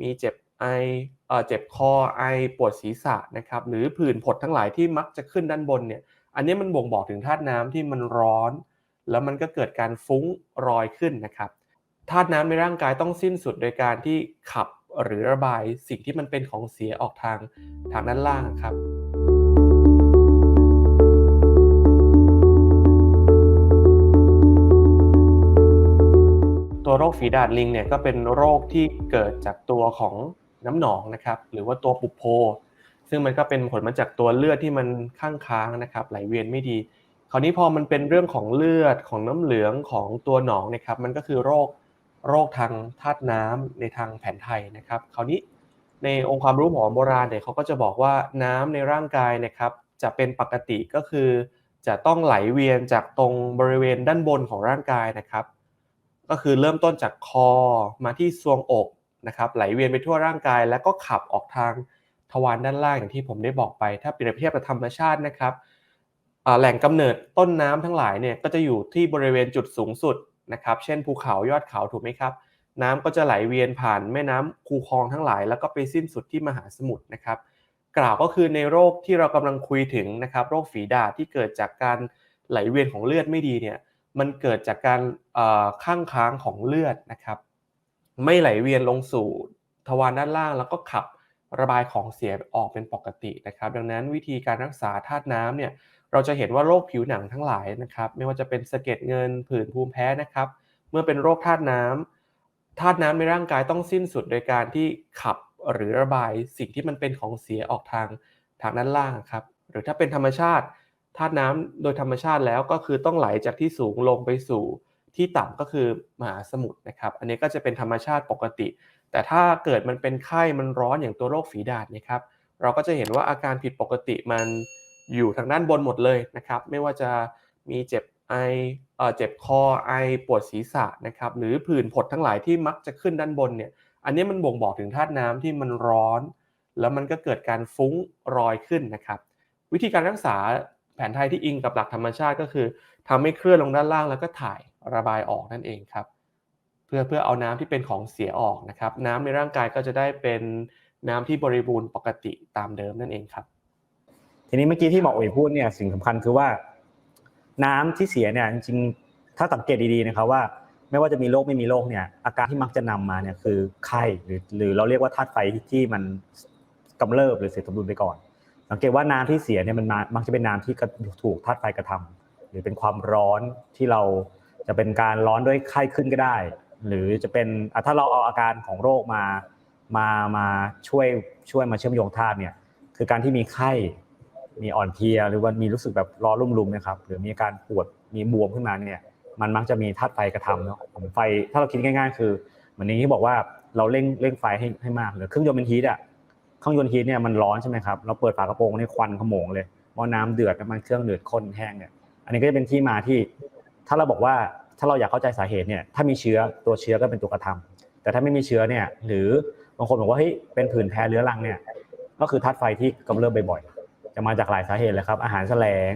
มีเจ็บไอเออเจ็บคอไอปวดศีรษะนะครับหรือผื่นผดทั้งหลายที่มักจะขึ้นด้านบนเนี่ยอันนี้มันบ่งบอกถึงธาตุน้ำที่มันร้อน แล้วมันก็เกิดการฟุ้งรอยขึ้นนะครับธาตุน้ำในร่างกายต้องสิ้นสุดโดยการที่ขับหรือระบายสิ่งที่มันเป็นของเสียออกทางทางด้านล่างครับ ตัวโรคฝีดาดลิงเนี่ยก็เป็นโรคที่เกิดจากตัวของน้ำหนองนะครับหรือว่าตัวปุโพ ซึ่งมันก็เป็นผลมาจากตัวเลือดที่มันข้างค้างนะครับไหลเวียนไม่ดี คราวนี้พอมันเป็นเรื่องของเลือดของน้ำเหลืองของตัวหนองนะครับมันก็คือโรคโรคทางธาตุน้ำในทางแผนไทยนะครับคราวนี้ในองค์ความรู้ขอโบราณเนี่ยเขาก็จะบอกว่าน้ำในร่างกายนะครับจะเป็นปกติก็คือ จะต้องไหลเวียนจากตรงบริเวณด้านบนของร่างกายนะครับ ก็คือเริ่มต้นจากคอมาที่ทรวงอกนะครับไหลเวียนไปทั่วร่างกาย แล้วก็ขับออกทางทวารด้านล่างอย่างที่ผมได้บอกไป ถ้าเปรียบเทียบกับธรรมชาตินะครับแหล่งกำเนิดต้นน้ำทั้งหลายเนี่ยก็จะอยู่ที่บริเวณจุดสูงสุดนะครับ เช่นภูเขายอดเขาถูกไหมครับ น้ำก็จะไหลเวียนผ่านแม่น้ำคูคลองทั้งหลาย แล้วก็ไปสิ้นสุดที่มหาสมุทรนะครับ กล่าวก็คือในโรคที่เรากำลังคุยถึงนะครับ โรคฝีดาษที่เกิดจากการไหลเวียนของเลือดไม่ดีเนี่ย มันเกิดจากการข้างค้างของเลือดนะครับ ไม่ไหลเวียนลงสู่ทวารด้านล่าง แล้วก็ขับระบายของเสียออกเป็นปกตินะครับ ดังนั้นวิธีการรักษาธาตุน้ำเนี่ยเราจะเห็นว่าโรคผิวหนังทั้งหลายนะครับ ไม่ว่าจะเป็นสะเก็ดเงินผื่นภูมิแพ้นะครับ เมื่อเป็นโรคธาตุน้ำธาตุน้ำในร่างกายต้องสิ้นสุดโดยการที่ขับหรือระบายสิ่งที่มันเป็นของเสียออกทางทางด้านล่างครับ หรือถ้าเป็นธรรมชาติ ธาตุน้ำโดยธรรมชาติแล้วก็คือต้องไหลจากที่สูงลงไปสู่ที่ต่ำก็คือมหาสมุทรนะครับ อันนี้ก็จะเป็นธรรมชาติปกติ แต่ถ้าเกิดมันเป็นไข้มันร้อนอย่างตัวโรคฝีดาษนะครับ เราก็จะเห็นว่าอาการผิดปกติมันอยู่ทางด้านบนหมดเลยนะครับ ไม่ว่าจะมีเจ็บไอเอ่อเจ็บคอไอปวดศีรษะนะครับ หรือผื่นผดทั้งหลายที่มักจะขึ้นด้านบนเนี่ย อันนี้มันบ่งบอกถึงธาตุน้ำที่มันร้อน แล้วมันก็เกิดการฟุ้งรอยขึ้นนะครับ วิธีการรักษา แผนไทยที่อิงกับหลักธรรมชาติก็คือทำให้เคลื่อนลงด้านล่างแล้วก็ถ่ายระบายออกนั่นเองครับ เพื่อเพื่อเอาน้ำที่เป็นของเสียออกนะครับ น้ำในร่างกายก็จะได้เป็นน้ำที่บริบูรณ์ปกติตามเดิมนั่นเองครับ ทีนี้เมื่อกี้ที่หมออุ๋ยพูดเนี่ยสิ่งสำคัญคือว่า น้ำที่เสียเนี่ยจริงๆถ้าสังเกตดีๆนะครับว่า ไม่ว่าจะมีโรคไม่มีโรคเนี่ยอาการที่มักจะนำมาเนี่ยคือไข้หรือหรือเราเรียกว่าธาตุไฟที่มันกำเริบหรือเสียสมดุลไปก่อน สังเกตว่าน้ำที่เสียเนี่ยมันมักจะเป็นน้ำที่ถูกธาตุไฟกระทำหรือเป็นความร้อนที่เราจะเป็นการร้อนด้วยไข้ขึ้นก็ได้ หรือจะเป็นถ้าเราเอาอาการของโรคมามามาช่วยช่วยมาเชื่อมโยงธาตุเนี่ยคือการที่มีไข้มีอ่อนเพลียหรือว่ามีรู้สึกแบบร้อนรุ่มรุมนะครับ หรือมีอาการปวดมีบวมขึ้นมาเนี่ยมันมักจะมีธาตุไฟกระทำเนาะไฟถ้าเราคิดง่าย ๆ คือเหมือนนี้ที่บอกว่าเราเร่งเร่งไฟให้ให้มากหรือเครื่องยนต์เป็นฮีทอะ เครื่องยนต์ฮีทเนี่ยมันร้อนใช่ไหมครับเราเปิดฝากระโปรงนี่ควันขโมงเลยเพราน้ำเดือดน้ำมันเครื่องเดือดข้นแห้งเนี่ยอันนี้ก็จะเป็นที่มาที่ ถ้าเราบอกว่าถ้าเราอยากเข้าใจสาเหตุเนี่ยถ้ามีเชื้อตัวเชื้อก็เป็นตัวกระทำแต่ถ้าไม่มีเชื้อเนี่ยหรือบางคนบอกว่าเฮ้ยเป็นผื่นแพ้เรื้อรังเนี่ยก็คือธาตุไฟที่กำเริบบ่อยๆจะมาจากหลายสาเหตุเลยครับอาหารแสลง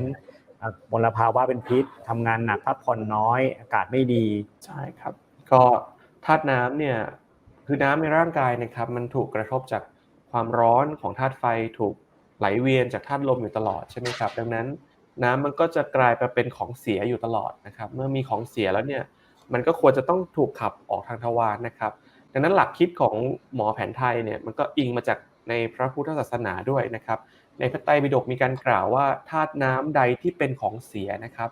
มลภาวะเป็นพิษทำงานหนักพักผ่อนน้อยอากาศไม่ดีใช่ครับ ก็ธาตุน้ำเนี่ยคือน้ำในร่างกายนะครับมันถูกกระทบจาก ความร้อนของธาตุไฟถูกไหลเวียนจากธาตุลมอยู่ตลอดใช่ไหมครับ ดังนั้นน้ำมันก็จะกลายไปเป็นของเสียอยู่ตลอดนะครับ เมื่อมีของเสียแล้วเนี่ยมันก็ควรจะต้องถูกขับออกทางทวารนะครับ ดังนั้นหลักคิดของหมอแผนไทยเนี่ยมันก็อิงมาจากในพระพุทธศาสนาด้วยนะครับ ในพระไตรปิฎกมีการกล่าวว่าธาตุน้ำใดที่เป็นของเสียนะครับ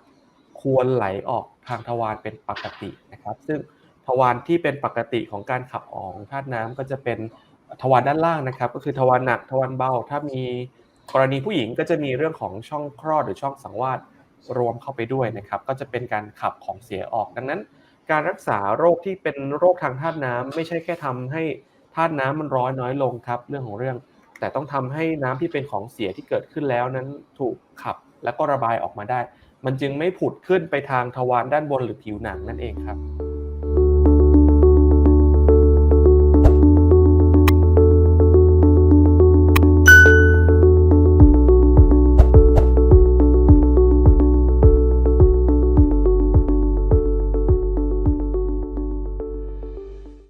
ควรไหลออกทางทวารเป็นปกตินะครับ ซึ่งทวารที่เป็นปกติของการขับออกธาตุน้ำก็จะเป็น ทวารด้านล่างนะครับ ก็คือทวารหนักทวารเบา ถ้ามีกรณีผู้หญิงก็จะมีเรื่องของช่องคลอดหรือช่องสังวาสรวมเข้าไปด้วยนะครับ ก็จะเป็นการขับของเสียออก ดังนั้น การรักษาโรคที่เป็นโรคทางธาตุน้ำไม่ใช่แค่ทำให้ธาตุน้ำมันร้อนน้อยลงครับ เรื่องของเรื่อง แต่ต้องทำให้น้ำที่เป็นของเสียที่เกิดขึ้นแล้วนั้นถูกขับแล้วก็ระบายออกมาได้ มันจึงไม่ผุดขึ้นไปทางทวารด้านบนหรือผิวหนังนั่นเองครับ